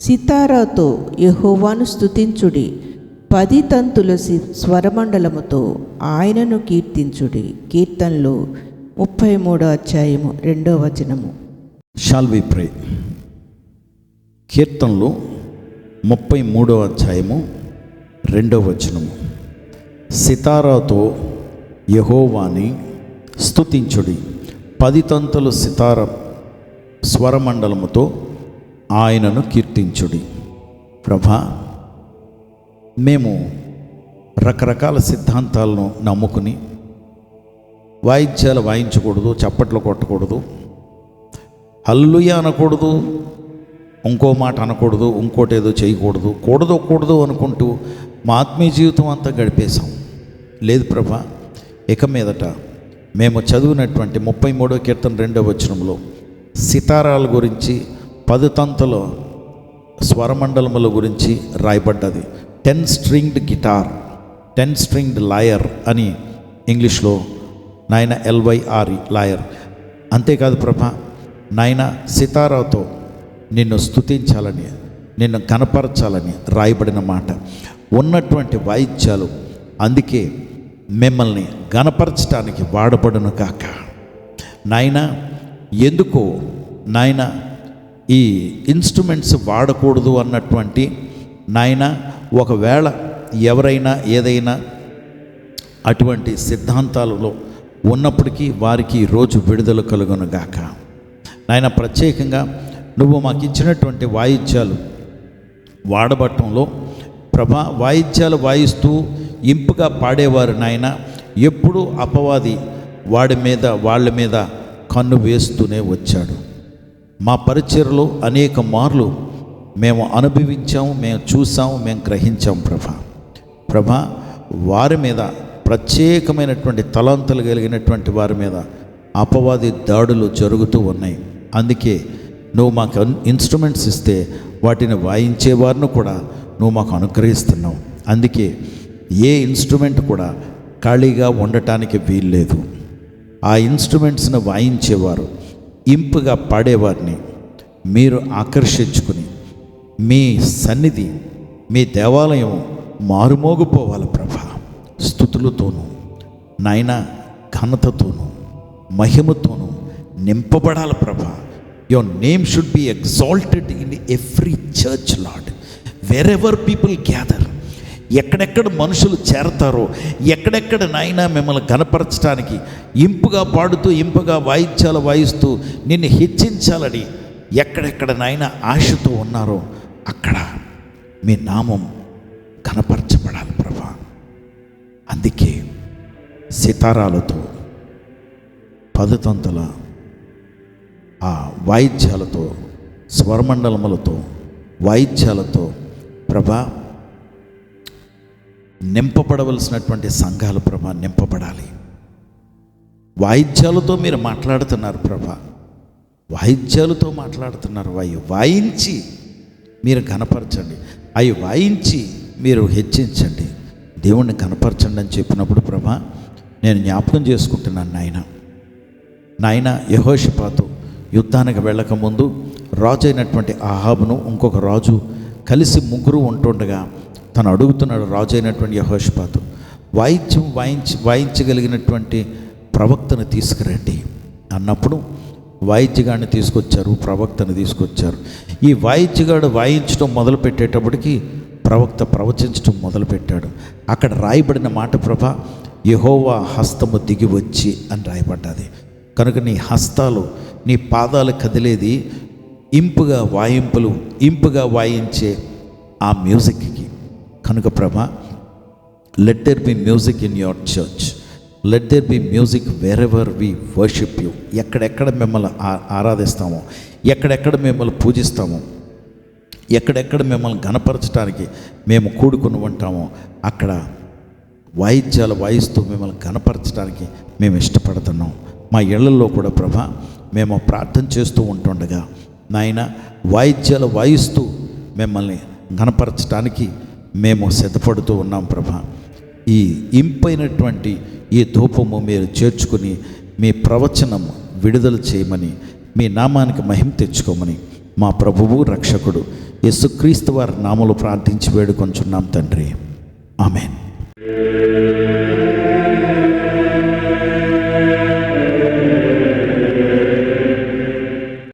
సితారాతో యహోవాను స్తుతించుడి. పది తంతుల స్వరమండలముతో ఆయనను కీర్తించుడి. కీర్తనలు ముప్పై మూడో అధ్యాయము రెండో వచనము. షాల్ వి ప్రే కీర్తనలు ముప్పై మూడో అధ్యాయము రెండవ వచనము. సితారాతో యహోవాని స్థుతించుడి పది తంతులు సితార స్వరమండలముతో ఆయనను కీర్తించుడి. ప్రభా మేము రకరకాల సిద్ధాంతాలను నమ్ముకుని వాయిద్యాలు వాయించకూడదు చప్పట్లు కొట్టకూడదు హల్లుయ అనకూడదు ఇంకో మాట అనకూడదు ఇంకోటి ఏదో చేయకూడదు కూడదు కూడదు అనుకుంటూ మా ఆత్మీయ జీవితం అంతా గడిపేశాం. లేదు ప్రభా ఇక మీదట మేము చదివినటువంటి ముప్పై మూడో కీర్తన రెండవ వచనంలో సితారాల గురించి పదుతంతుల స్వరమండలముల గురించి రాయబడ్డది. Ten stringed guitar ten stringed lyre అని ఇంగ్లీష్లో నాయన ఎల్వైఆర్ లాయర్. అంతేకాదు ప్రభా నాయన సితారాతో నిన్ను స్తుతించాలని నిన్ను కనపరచాలని రాయబడిన మాట. ఉన్నటువంటి వాయిద్యాలు అందుకే మిమ్మల్ని గనపరచడానికి వాడబడును కాక నాయన ఎందుకో నాయన ఈ ఇన్స్ట్రుమెంట్స్ వాడకూడదు అన్నటువంటి నాయన ఒకవేళ ఎవరైనా ఏదైనా అటువంటి సిద్ధాంతాలలో ఉన్నప్పటికీ వారికి రోజు విడుదల కలుగునుగాక నాయన ప్రత్యేకంగా నువ్వు మాకు ఇచ్చినటువంటి వాయిద్యాలు వాడబట్టంలో ప్రభా వాయిద్యాలు వాయిస్తూ ఇంపుగా పాడేవారు నాయన. ఎప్పుడూ అపవాది వాడి మీద వాళ్ళ మీద కన్ను వేస్తూనే వచ్చాడు. మా పరిచయలో అనేక మార్లు మేము అనుభవించాము మేము చూసాము మేము గ్రహించాం ప్రభ. ప్రభ వారి మీద ప్రత్యేకమైనటువంటి తలాంతలు కలిగినటువంటి వారి మీద అపవాది దాడులు జరుగుతూ ఉన్నాయి. అందుకే నువ్వు మాకు అన్- ఇన్స్ట్రుమెంట్స్ ఇస్తే వాటిని వాయించేవారిని కూడా నువ్వు మాకు అనుగ్రహిస్తున్నావు. అందుకే ఏ ఇన్స్ట్రుమెంట్ కూడా ఖాళీగా ఉండటానికి వీల్లేదు. ఆ ఇన్స్ట్రుమెంట్స్ని వాయించేవారు ఇంపుగా పాడేవారిని మీరు ఆకర్షించుకుని మీ సన్నిధి మీ దేవాలయం మారుమోగిపోవాలి ప్రభా. స్థుతులతోనూ నాయన ఘనతతోనూ మహిమతోనూ నింపబడాలి ప్రభా. Your name should be exalted in every church lord wherever people gather ఎక్కడెక్కడ మనుషులు చేరతారో ఎక్కడెక్కడ నాయన మిమ్మల్ని కనపరచడానికి ఇంపుగా పాడుతూ ఇంపుగా వాయిద్యాలు వాయిస్తూ నిన్ను హెచ్చించాలని ఎక్కడెక్కడ నాయన ఆశతో ఉన్నారో అక్కడ మీ నామం కనపరచబడాలి ప్రభా. అందుకే సితారాలతో పదతంతుల ఆ వాయిద్యాలతో స్వరమండలములతో వాయిద్యాలతో ప్రభా నింపబడవలసినటువంటి సంఘాలు ప్రభా నింపబడాలి. వాయిద్యాలతో మీరు మాట్లాడుతున్నారు ప్రభ. వాయిద్యాలతో మాట్లాడుతున్నారు. అవి వాయించి మీరు కనపరచండి. అవి వాయించి మీరు హెచ్చించండి. దేవుణ్ణి కనపరచండి అని చెప్పినప్పుడు ప్రభా నేను జ్ఞాపకం చేసుకుంటున్నాను నాయన. నాయన యహోషిపాతు యుద్ధానికి వెళ్ళకముందు రాజు అయినటువంటి ఆహాబును ఇంకొక రాజు కలిసి ముగ్గురు ఉంటుండగా తను అడుగుతున్నాడు రాజు అయినటువంటి యహోష్పాతు వాయిద్యం వాయించి వాయించగలిగినటువంటి ప్రవక్తను తీసుకురండి. అన్నప్పుడు వాయిద్యగాడిని తీసుకొచ్చారు ప్రవక్తను తీసుకొచ్చారు. ఈ వాయిద్యగాడు వాయించడం మొదలుపెట్టేటప్పటికి ప్రవక్త ప్రవచించడం మొదలుపెట్టాడు. అక్కడ రాయబడిన మాట ప్రభ యహోవా హస్తము దిగి వచ్చి అని రాయబడ్డది. కనుక నీ హస్తాలు నీ పాదాలు కదిలేది ఇంపుగా వాయింపులు ఇంపుగా వాయించే ఆ మ్యూజిక్కి. కనుక ప్రభ let there be music in your church let there be music wherever we worship you ఎక్కడెక్కడ మిమ్మల్ని ఆ- ఆరాధిస్తామో ఎక్కడెక్కడ మిమ్మల్ని పూజిస్తామో ఎక్కడెక్కడ మిమ్మల్ని గనపరచడానికి మేము కూడుకుని ఉంటామో అక్కడ వాయిద్యాలు వాయిస్తూ మిమ్మల్ని కనపరచడానికి మేము ఇష్టపడుతున్నాం. మా ఇళ్ళలో కూడా ప్రభ మేము ప్రార్థన చేస్తూ ఉంటుండగా నాయన వాయిద్యాలు వాయిస్తూ మిమ్మల్ని గనపరచడానికి మేము సిద్ధపడుతూ ఉన్నాం ప్రభా. ఈ ఇంపైనటువంటి ఈ ధూపము మీరు చేర్చుకుని మీ ప్రవచనం విడుదల చేయమని మీ నామానికి మహిమ తెచ్చుకోమని మా ప్రభువు రక్షకుడు యేసుక్రీస్తు వారి నామలు ప్రార్థించి వేడుకొంచున్నాం తండ్రి. ఆమెన్.